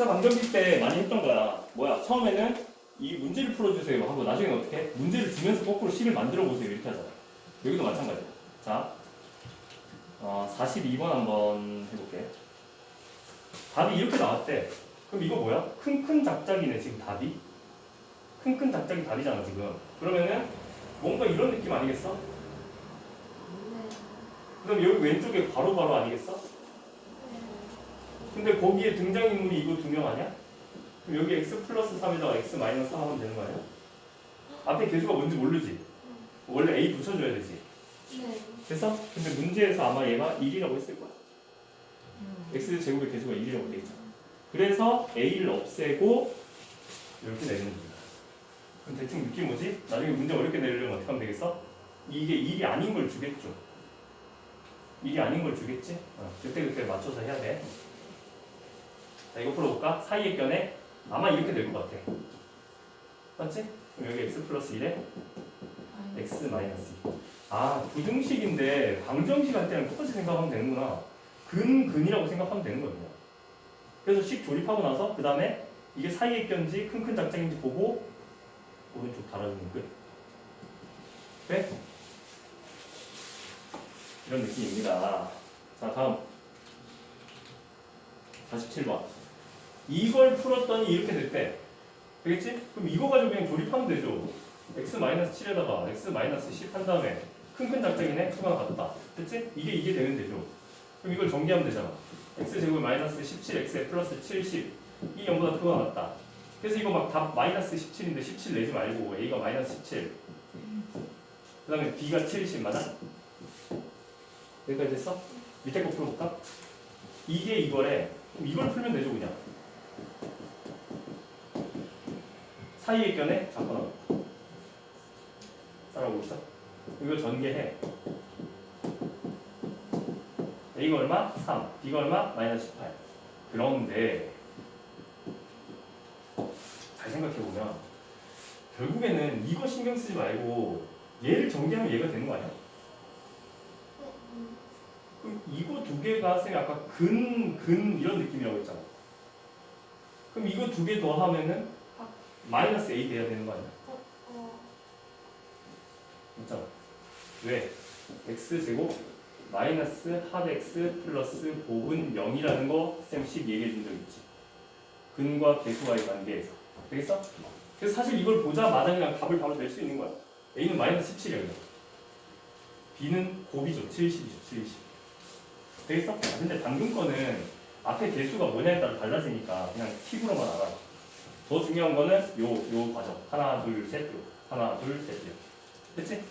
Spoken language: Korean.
2차 방정식 때 많이 했던 거야. 뭐야? 처음에는 이 문제를 풀어주세요 하고 나중에 어떻게? 해? 문제를 주면서 거꾸로 식을 만들어 보세요 이렇게 하잖아. 여기도 마찬가지야. 자, 어, 42번 한번 해볼게. 답이 이렇게 나왔대. 그럼 이거 뭐야? 큰큰 작작이네 지금 답이. 큰큰 작작이 답이잖아 지금. 그러면은 뭔가 이런 느낌 아니겠어? 그럼 여기 왼쪽에 바로바로 아니겠어? 근데 거기에 등장인물이 이거 두 명 아니야? 그럼 여기 x 플러스 3에다가 x 마이너스 3 하면 되는 거 아니야? 앞에 개수가 뭔지 모르지? 원래 a 붙여줘야 되지. 됐어? 근데 문제에서 아마 얘가 1이라고 했을 거야. x 제곱의 개수가 1이라고 돼 있잖아. 그래서 a를 없애고 이렇게 내는 거야. 그럼 대충 느낌 뭐지? 나중에 문제 어렵게 내려면 어떻게 하면 되겠어? 이게 1이 아닌 걸 주겠죠. 1이 아닌 걸 주겠지? 어, 그때 그때 맞춰서 해야 돼. 자 이거 풀어볼까? 사이의 견해 아마 이렇게 될 것 같아. 맞지? 그럼 여기 x 플러스 1에 x 마이너스 2. 아 부등식인데 방정식 할 때는 똑같이 생각하면 되는구나. 근 근이라고 생각하면 되는 거예요. 그래서 식 조립하고 나서 그 다음에 이게 사이의 견지 큰큰 작작인지 보고 오른쪽 달아주는 끝. 네? 이런 느낌입니다. 자 다음 47번. 이걸 풀었더니 이렇게 됐대. 되겠지? 그럼 이거 가지고 그냥 조립하면 되죠. x-7에다가 x-10 한 다음에 큰 큰 작작이네 수가 같다. 됐지? 이게 이게 되면 되죠. 그럼 이걸 전개하면 되잖아. x제곱 마이너스 17x에 플러스 70. 이 0보다 크거나 같다. 그래서 이거 막 답 마이너스 17인데 17 내지 말고 a가 마이너스 17. 그 다음에 b가 70 맞아? 여기까지 됐어? 밑에 거 풀어볼까? 이게 이거래. 그럼 이걸 풀면 되죠 그냥. 사이의 견에 잡거나 따라오고 있어? 이거 전개해. A가 얼마? 3. B가 얼마? 마이너스 18. 그런데 잘 생각해보면 결국에는 이거 신경 쓰지 말고 얘를 전개하면 얘가 되는 거 아니야? 그럼 이거 두 개가 쌤이 아까 근, 근 이런 느낌이라고 했잖아. 그럼 이거 두 개 더 하면은 마이너스 A 돼야 되는 거 아니야? 있잖아. 왜? x 제곱 마이너스 합 x 플러스 곱은 0이라는 거쌤식 얘기해 준 적 있지. 근과 개수와의 관계에서. 되겠어? 그래서 사실 이걸 보자마자 그냥 답을 바로 낼 수 있는 거야. a는 마이너스 17이야. 그냥. b는 곱이죠. 70이죠. 70. 되겠어? 아, 근데 방금 거는 앞에 개수가 뭐냐에 따라 달라지니까 그냥 팁으로만 알아. 더 중요한 거는 요, 요 과정. 하나, 둘, 셋, 요. 하나, 둘, 셋, 요. 됐지?